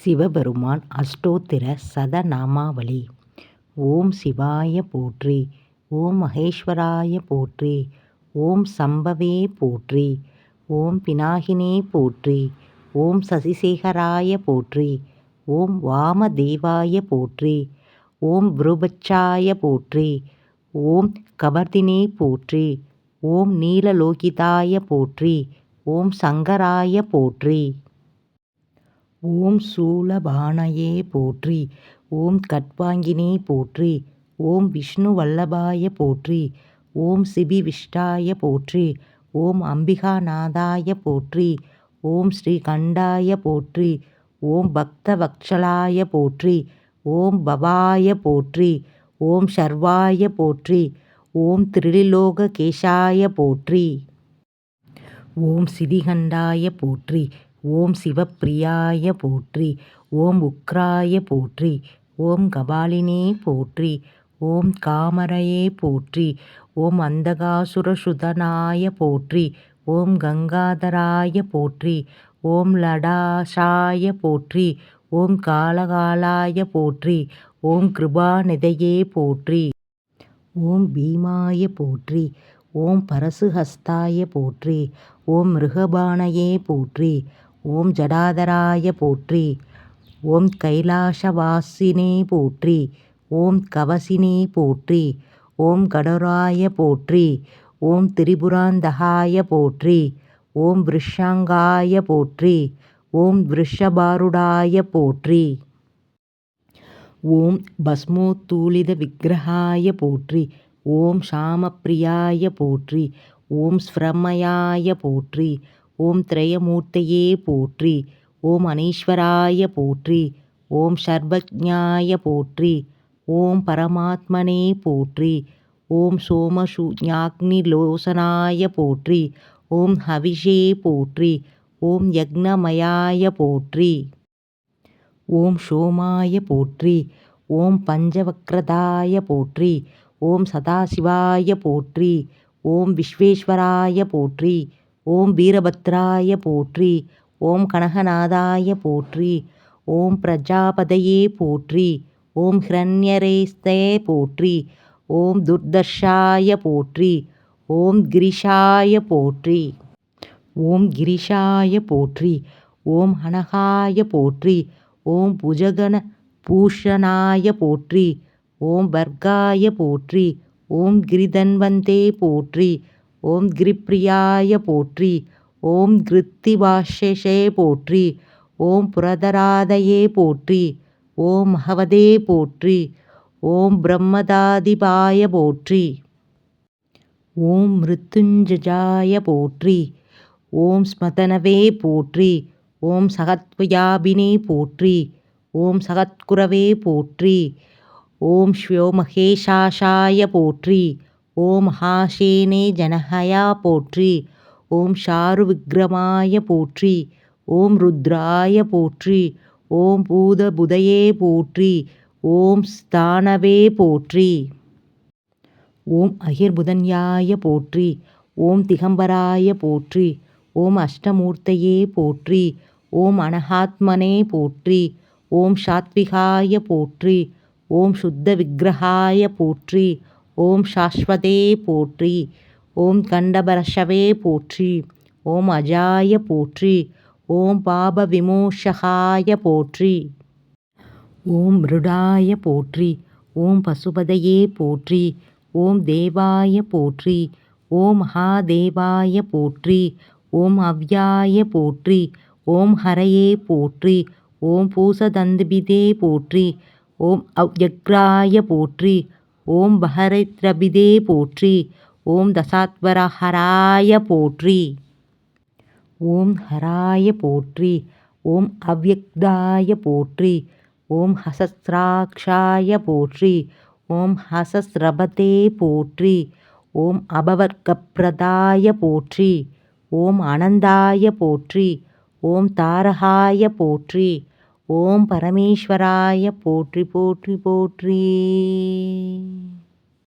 சிவபெருமான் அஷ்டோத்திர சதநாமாவளி. ஓம் சிவாய போற்றி ஓம் மகேஸ்வராய போற்றி ஓம் சம்பவே போற்றி ஓம் பினாகினே போற்றி ஓம் சசிசேகராய போற்றி ஓம் வாமதேவாய போற்றி ஓம் புருபச்சாய போற்றி ஓம் கபர்தினே போற்றி ஓம் நீலலோகிதாய போற்றி ஓம் சங்கராய போற்றி. ஓம் சூலபாணயே போற்றி ஓம் கட்பாங்கினே போற்றி ஓம் விஷ்ணு வல்லபாய போற்றி ஓம் சிபிவிஷ்டாய போற்றி ஓம் அம்பிகாநாதாய போற்றி ஓம் ஸ்ரீகண்டாய போற்றி ஓம் பக்தவக்ஷலாய போற்றி ஓம் பவாய போற்றி ஓம் சர்வாய போற்றி ஓம் திரிலோக திரிலோககேசாய போற்றி ஓம் சிதிகண்டாய போற்றி ஓம் சிவப்பிரியாய போற்றி ஓம் உக்ராய போற்றி ஓம் கபாலினே போற்றி ஓம் காமரையே போற்றி ஓம் அந்தகாசுரசுதனாய போற்றி ஓம் கங்காதராய போற்றி ஓம் லடாசாய போற்றி ஓம் காலகாலாய போற்றி ஓம் கிருபாநிதையே போற்றி ஓம் பீமாய போற்றி ஓம் பரசுஹஸ்தாய போற்றி ஓம் மிருகபானையே போற்றி ஓம் ஜடாதராய போற்றி ஓம் கைலாசவாசினே போற்றி ஓம் கவசினே போற்றி ஓம் கடராய போற்றி ஓம் திரிபுராந்தகாய போற்றி ஓம் விருஷாங்காய போற்றி ஓம் விருஷபாருடாய போற்றி ஓம் பஸ்மோத்தூளித விக்கிரகாய போற்றி ஓம் ஷாமப்பிரியாய போற்றி ஓம் ஸ்ரமயாய போற்றி ஓம் திரயமூர்த்தையே போற்றி ஓம் அனீஸ்வராய போற்றி ஓம் சர்வஜாய போற்றி ஓம் பரமாத்மனே போற்றி ஓம் சோமசூஞாக்னிலோசனாய போற்றி ஓம் ஹவிஷே போற்றி ஓம் யக்னமயாய போற்றி ஓம் சோமாய போற்றி ஓம் பஞ்சவக்ரதாய போற்றி ஓம் சதாசிவாய போற்றி ஓம் விஸ்வேஸ்வராய போற்றி ஓம் வீரபத்ராய போற்றி ஓம் கனகநாதாய போற்றி ஓம் பிரஜாபதையே போற்றி ஓம் ஹிரண்யரேஸ்தே போற்றி ஓம் துர்தர்ஷாய போற்றி ஓம் கிரிஷாய போற்றி ஓம் கிரிஷாய போற்றி ஓம் அனகாய போற்றி ஓம் புஜகன பூஷணாய போற்றி ஓம் வர்க்காய போற்றி ஓம் கிரிதன்வந்தே போற்றி ஓம் கிரிப்ரியாய போற்றி ஓம் கிருத்திவாஷே போற்றி ஓம் புரதராதையே போற்றி ஓம் மகவதே போற்றி ஓம் பிரம்மதாதிபாய போற்றி ஓம் மிருத்துஞ்சஜாய போற்றி ஓம் ஸ்மதனவே போற்றி ஓம் சகத்வயாபினே போற்றி ஓம் சகத்குரவே போற்றி ஓம் ஸ்யோமகேஷாஷாய போற்றி ஓம் ஹாஷேனே ஜனஹயா போற்றி ஓம் ஷாரு விக்ரமாய போற்றி ஓம் ருத்ராய போற்றி ஓம் பூத புதையே போற்றி ஓம் ஸ்தானவே போற்றி ஓம் அகிர்புதன்யாய போற்றி ஓம் திகம்பராய போற்றி ஓம் அஷ்டமூர்த்தையே போற்றி ஓம் அனகாத்மனே போற்றி ஓம் சாத்விகாய போற்றி ஓம் சுத்த விக்கிரகாய போற்றி ஓம் சாஸ்வதே போற்றி ஓம் கண்டபரஷவே போற்றி ஓம் அஜாய போற்றி ஓம் பாப விமோஷகாய போற்றி ஓம் ருடாய போற்றி ஓம் பசுபதையே போற்றி ஓம் தேவாய போற்றி ஓம் மகாதேவாய போற்றி ஓம் அவ்யாய போற்றி ஓம் ஹரையே போற்றி ஓம் பூசதந்துபிதே போற்றி ஓம் அவ்யக்ராய போற்றி ஓம் பஹரித்ரபிதே போற்றி ஓம் தசாத்வரஹராய போற்றி. ஓம் ஹராய போற்றி ஓம் அவ்யக்தாய போற்றி ஓம் ஹசஸ்ராட்சாய போற்றி ஓம் ஹசஸ்ரபதே போற்றி ஓம் அபவர்க்கப்பிரதாய போற்றி ஓம் அனந்தாய போற்றி ஓம் தாரகாய போற்றி. ஓம் பரமேஸ்வராய போற்றி போற்றி போற்றி.